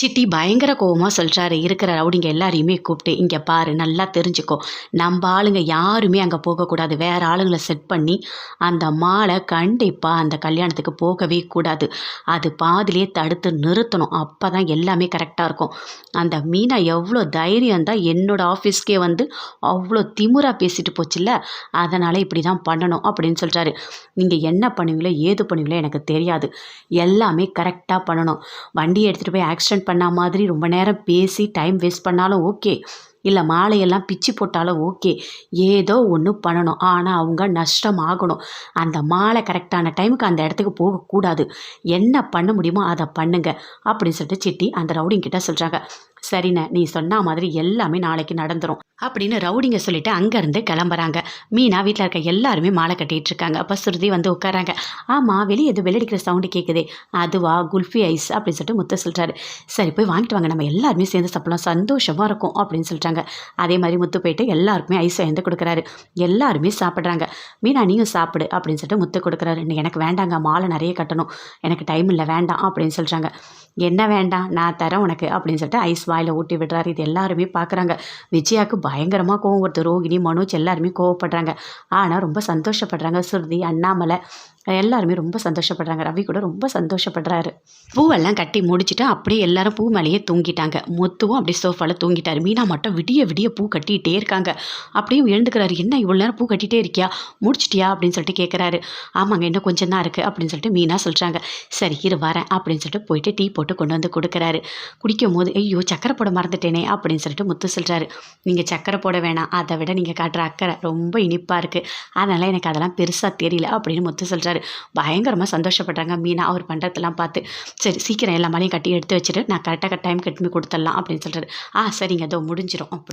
City பயங்கர கோவமாக சொல்கிறாரு இருக்கிற ரவுடிங்க எல்லாரையுமே கூப்பிட்டு இங்கே பாரு நல்லா தெரிஞ்சுக்கோ. நம்ம ஆளுங்க யாருமே அங்கே போகக்கூடாது. வேறு ஆளுங்களை செட் பண்ணி அந்த மாலை கண்டிப்பாக அந்த கல்யாணத்துக்கு போகவே கூடாது. அது பாதிலே தடுத்து நிறுத்தணும். அப்போ தான் எல்லாமே கரெக்டாக இருக்கும். அந்த மீனா எவ்வளோ தைரியம் தான் என்னோட ஆஃபீஸ்க்கே வந்து அவ்வளோ திமுறாக பேசிட்டு போச்சுல்ல? அதனால் இப்படி தான் பண்ணணும் அப்படின்னு சொல்கிறாரு நீங்கள் என்ன பண்ணுவீங்களோ ஏது பண்ணுவீங்களோ எனக்கு தெரியாது. எல்லாமே கரெக்டாக பண்ணணும். வண்டியை எடுத்துகிட்டு போய் ஆக்சிடென்ட் பண்ண மாதிரி ரொம்ப நேரம் பேசி டைம் வேஸ்ட் பண்ணாலும் ஓகே இல்லை மாலையெல்லாம் பிச்சு போட்டாலும் ஓகே ஏதோ ஒன்று பண்ணணும். ஆனால் அவங்க நஷ்டம் ஆகணும். அந்த மாலை கரெக்டான டைமுக்கு அந்த இடத்துக்கு போகக்கூடாது. என்ன பண்ண முடியுமோ அதை பண்ணுங்க. அப்படின்னு சொல்லிட்டு சிட்டி அந்த ரவுடிங்கிட்ட சொல்கிறாங்க சரிண்ணே நீ சொன்ன மாதிரி எல்லாமே நாளைக்கு நடந்துரும் அப்படின்னு ரவுடிங்க சொல்லிட்டு அங்கேருந்து கிளம்புறாங்க. மீனா வீட்டில் இருக்க எல்லாருமே மாலை கட்டிகிட்டு இருக்காங்க. அப்போ சுருதி வந்து உட்காராங்க. ஆமாம் வெளியே எது வெளியடிக்கிற சவுண்டு கேட்குதே அதுவா குல்ஃபி ஐஸ் அப்படின்னு சொல்லிட்டு முத்த சொல்கிறாரு சரி போய் வாங்கிட்டு வாங்க. நம்ம எல்லாருமே சேர்ந்து சாப்பிடலாம். சந்தோஷமாக இருக்கும் அப்படின்னு சொல்லிட்டாங்க அதே மாதிரி முத்து போயிட்டு எல்லாருக்குமே ஐஸ் வாங்கி கொடுக்குறாரு. எல்லாருமே சாப்பிட்றாங்க. மீனா நீயும் சாப்பிடு அப்படின்னு சொல்லிட்டு முத்து கொடுக்குறாரு. எனக்கு வேண்டாங்க. மாலை நிறைய கட்டணும். எனக்கு டைம் இல்லை. வேண்டாம். அப்படின்னு சொல்கிறாங்க என்ன வேண்டாம் நான் தரேன் உனக்கு அப்படின்னு சொல்லிட்டு ஐஸ் வாயில் ஊட்டி விடுறாரு. இது எல்லாருமே பார்க்குறாங்க விஜயாவுக்கு பயங்கரமாக கோவம் வருது. ரோகிணி மனோஜ் எல்லாருமே கோவப்படுறாங்க. ஆனால் ரொம்ப சந்தோஷப்படுறாங்க. சுருதி அண்ணாமலை எல்லாருமே ரொம்ப சந்தோஷப்படுறாங்க. ரவி கூட ரொம்ப சந்தோஷப்படுறாரு. பூவெல்லாம் கட்டி முடிச்சுட்டு அப்படியே எல்லாரும் பூ மேலேயே தூங்கிட்டாங்க. மொத்தவும் அப்படியே சோஃபாவில் தூங்கிட்டாரு. மீனா மட்டும் விடிய விடிய பூ கட்டிகிட்டே இருக்காங்க. அப்படியும் எழுந்துக்கிறாரு. என்ன இவ்வளோ நேரம் பூ கட்டிகிட்டே இருக்கியா? முடிச்சிட்டியா? அப்படின்னு சொல்லிட்டு கேட்குறாரு ஆமாங்க இன்னும் கொஞ்சம் தான் இருக்குது அப்படின்னு சொல்லிட்டு மீனா சொல்கிறாங்க சரி இரு வரேன். அப்படின்னு சொல்லிட்டு போயிட்டு டீ போட்டு கொண்டு வந்து கொடுக்குறாரு. குடிக்கும் போது ஐயோ சக்கரை போட மறந்துட்டேனே. அப்படின்னு சொல்லிட்டு முத்து சொல்கிறாரு நீங்கள் சக்கரை போட வேணாம். அதை விட நீங்கள் காட்டுற அக்கறை ரொம்ப இனிப்பாக இருக்குது அதனால் எனக்கு அதெல்லாம் பெருசாக தெரியல. அப்படின்னு முத்து சொல்கிறாரு பயங்கரமாக சந்தோஷப்படுறாங்க. மீனா அவர் பண்ணுறதெல்லாம் பார்த்து சரி சீக்கிரம் எல்லா மலையும் கட்டி எடுத்து வச்சுட்டு நான் கரெக்டாக டைம் கட்டி கொடுத்துடலாம் அப்படின்னு சொல்கிறாரு ஆ சரிங்க அதோ முடிஞ்சிடும் அப்படி.